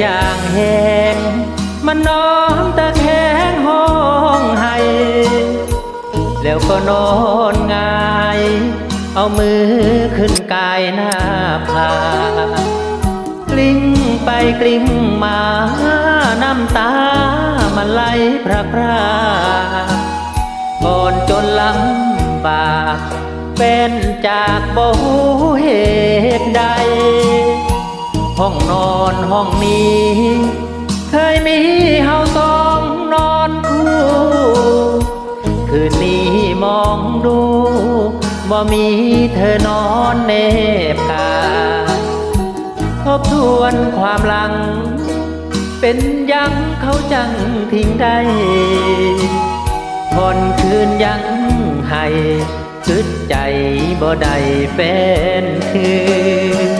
อย่างแหงมันนอนตะแคงห้องไห้ แล้วก็นอนหงาย เอามือขึ้นกายหน้าผากลิ้งไปกลิ้งมา น้ำตามันไหลพระพราก่อนจนลำบากเป็นจากบ่หูเหตุใด ห้องนอนห้องนี้ เคยมีเฮาสองนอนคู่ คืนนี้มองดูบ่มีเธอนอนเนบกาทบทวนความหลัง เป็นยังเขาจังทิ้งได้ผ่อนคืนยังให้คืดใจบ่ได้เป็นคือ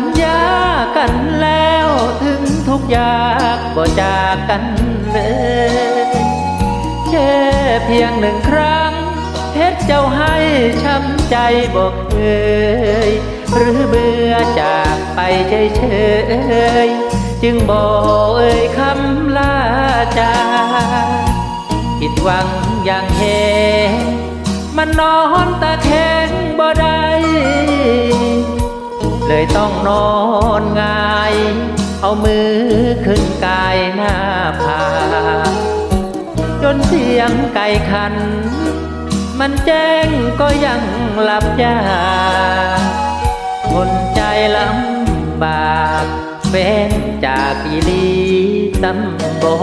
ญญากันแล้วถึงทุกอยากบ่จากกันเลยแค่เพียงหนึ่งครั้งเฮ็ดเจ้าให้ช้ำใจบอกเคยหรือเบื่อจากไปเฉยๆจึงบอกเอ่ยคำลาจาผิดหวังอย่างแหงมันนอนตะแคงบ่ได้ เลยต้องนอนงาย เอามือขึ้นกายหน้าผาจนเสียงไก่ขัน มันแจ้งก็ยังหลับยากคนใจลำบากเป็นจากอีลีตำบอ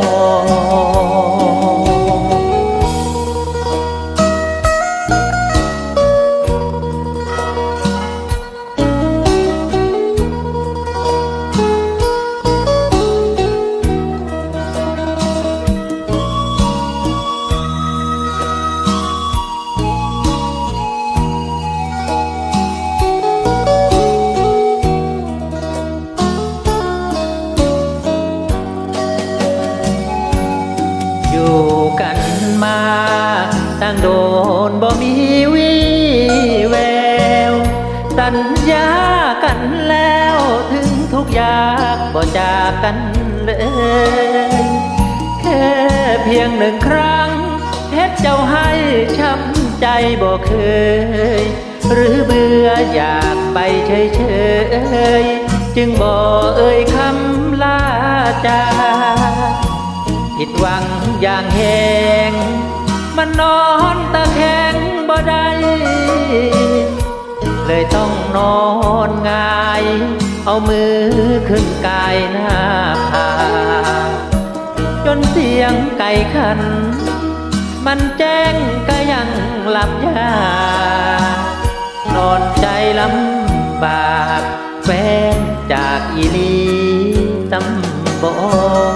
ตั้งโดนบ่มีวีแวว สัญญากันแล้วถึงทุกอยากบ่จากกันเลย แค่เพียงหนึ่งครั้งเฮ็ดเจ้าให้ช้ำใจบ่เคย หรือเบื่ออยากไปเฉยๆ จึงบ่เอ่ยคำลาจาผิดหวังอย่างแหง มันนอนตะแคงบ่ได้เลยต้องนอนงาย เอามือขึ้นกายหน้าผาจนเสียงไก่ขัน มันแจ้งก็ยังหลับยานอนใจลำบากแฟนจากอีลีตำบอ